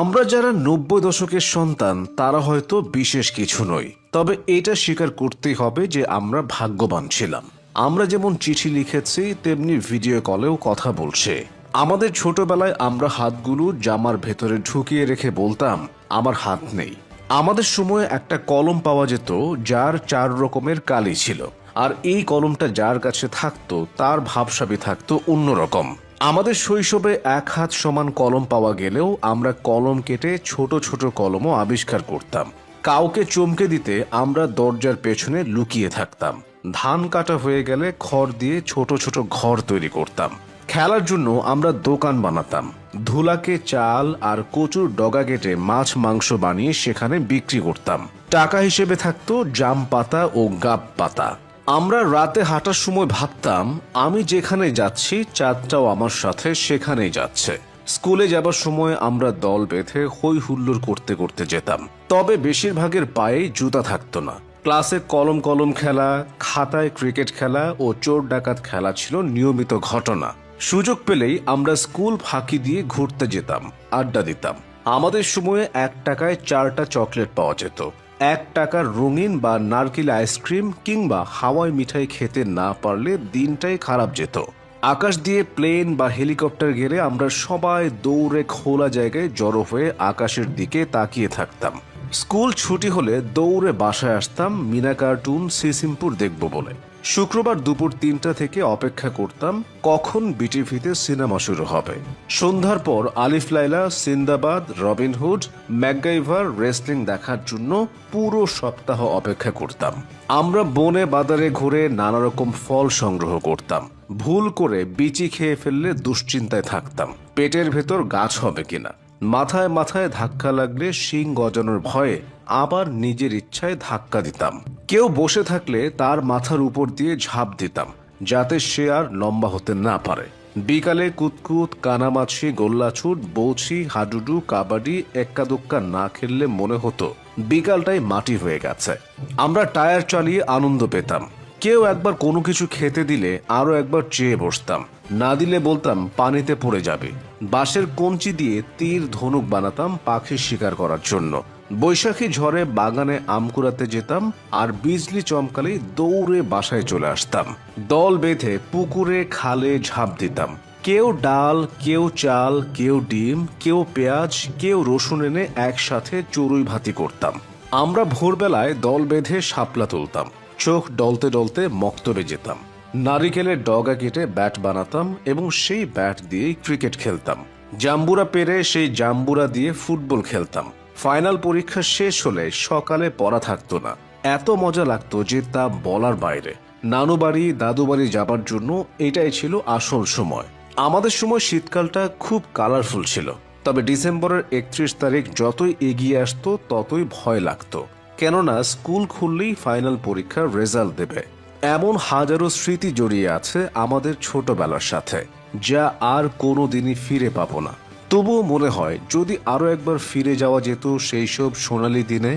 আমরা যারা নব্বই দশকের সন্তান, তারা হয়তো বিশেষ কিছু নই। তবে এটা স্বীকার করতেই হবে যে আমরা ভাগ্যবান ছিলাম। আমরা যেমন চিঠি লিখেছি, তেমনি ভিডিও কলেও কথা বলছে। আমাদের ছোটবেলায় আমরা হাতগুলো জামার ভেতরে ঢুকিয়ে রেখে বলতাম, আমার হাত নেই। আমাদের সময়ে একটা কলম পাওয়া যেত, যার চার রকমের কালি ছিল। আর এই কলমটা যার কাছে থাকতো, তার ভাবসাবি থাকতো অন্যরকম। আমাদের শৈশবে এক হাত সমান কলম পাওয়া গেলেও আমরা কলম কেটে ছোট ছোট কলমও আবিষ্কার করতাম। কাউকে চমকে দিতে আমরা দরজার পেছনে লুকিয়ে থাকতাম। ধান কাটা হয়ে গেলে খড় দিয়ে ছোট ছোট ঘর তৈরি করতাম। খেলার জন্য আমরা দোকান বানাতাম। ধুলাকে চাল আর কচুর ডগা কেটে মাছ মাংস বানিয়ে সেখানে বিক্রি করতাম। টাকা হিসেবে থাকতো জাম পাতা ও গাব পাতা। আমরা রাতে হাঁটার সময় ভাবতাম, আমি যেখানে যাচ্ছি, চাঁদটাও আমার সাথে সেখানেই যাচ্ছে। স্কুলে যাবার সময় আমরা দল বেঁধে হই হুল্লোড় করতে করতে যেতাম। তবে বেশিরভাগের পায়ে জুতা থাকতো না। ক্লাসে কলম কলম খেলা, খাতায় ক্রিকেট খেলা ও চোর ডাকাত খেলা ছিল নিয়মিত ঘটনা। সুযোগ পেলেই আমরা স্কুল ফাঁকি দিয়ে ঘুরতে যেতাম, আড্ডা দিতাম। আমাদের সময়ে এক টাকায় চারটা চকলেট পাওয়া যেত। এক টাকার রঙিন বা নারকেল আইসক্রিম কিংবা হাওয়াই মিঠাই খেতে না পারলে দিনটাই খারাপ যেত। আকাশ দিয়ে প্লেন বা হেলিকপ্টার গেলে আমরা সবাই দৌড়ে খোলা জায়গায় জড়ো হয়ে আকাশের দিকে তাকিয়ে থাকতাম। স্কুল ছুটি হলে দৌড়ে বাসায় আসতাম, মিনা কার্টুন সিসিমপুর দেখব বলে। শুক্রবার দুপুর তিনটা থেকে অপেক্ষা করতাম কখন বিটিভিতে সিনেমা শুরু হবে। সন্ধ্যার পর Alif Laila Sindbad Robin Hood MacGyver wrestling দেখার জন্য পুরো সপ্তাহ অপেক্ষা করতাম। আমরা বনে বাজারে ঘুরে নানা রকম ফল সংগ্রহ করতাম। ভুল করে বিচি খেয়ে ফেললে দুশ্চিন্তায় থাকতাম। পেটের ভেতর গাছ হবে কিনা? মাথায় মাথায় ধাক্কা লাগলে শিং গজানোর ভয়ে আবার নিজের ইচ্ছায় ধাক্কা দিতাম। কেউ বসে থাকলে তার মাথার উপর দিয়ে ঝাঁপ দিতাম, যাতে সে আর লম্বা হতে না পারে। বিকালে কুতকুত, কানামাছি, গোল্লাছুট, বৌছি, হাডুডু, কাবাডি এক্কা দোক্কা না খেললে মনে হতো বিকালটাই মাটি হয়ে গেছে। আমরা টায়ার চালিয়ে আনন্দ পেতাম। কেউ একবার কোনো কিছু খেতে দিলে আরও একবার চেয়ে বসতাম। না দিলে বলতাম, পানিতে পড়ে যাবে। বাঁশের কঞ্চি দিয়ে তীর ধনুক বানাতাম পাখি শিকার করার জন্য। বৈশাখী ঝড়ে বাগানে আম কুড়াতে যেতাম আর বিজলি চমকালেই দৌড়ে বাসায় চলে আসতাম। দল বেঁধে পুকুরে খালে ঝাঁপ দিতাম। কেউ ডাল, কেউ চাল, কেউ ডিম, কেউ পেঁয়াজ, কেউ রসুন এনে একসাথে চড়ুই ভাতি করতাম। আমরা ভোরবেলায় দল বেঁধে শাপলা তুলতাম। চোখ ডলতে ডলতে মক্তবে যেতাম। নারিকেলের ডগা কেটে ব্যাট বানাতাম এবং সেই ব্যাট দিয়েই ক্রিকেট খেলতাম। জাম্বুরা পেরে সেই জাম্বুরা দিয়ে ফুটবল খেলতাম। ফাইনাল পরীক্ষা শেষ হলে সকালে পড়া থাকতো না। এত মজা লাগতো যে তা বলার বাইরে। নানু বাড়ি দাদু বাড়ি যাবার জন্য এটাই ছিল আসল সময়। আমাদের সময় শীতকালটা খুব কালারফুল ছিল। তবে ডিসেম্বরের একত্রিশ তারিখ যতই এগিয়ে আসতো, ততই ভয় লাগতো। কেননা স্কুল খুললেই ফাইনাল পরীক্ষার রেজাল্ট দেবে। এমন হাজারো স্মৃতি জড়িয়ে আছে আমাদের ছোটবেলার সাথে, যা আর কোনো দিনই ফিরে পাবো না। তবুও মনে হয় যদি আরও একবার ফিরে যাওয়া যেত সেই সব সোনালি দিনে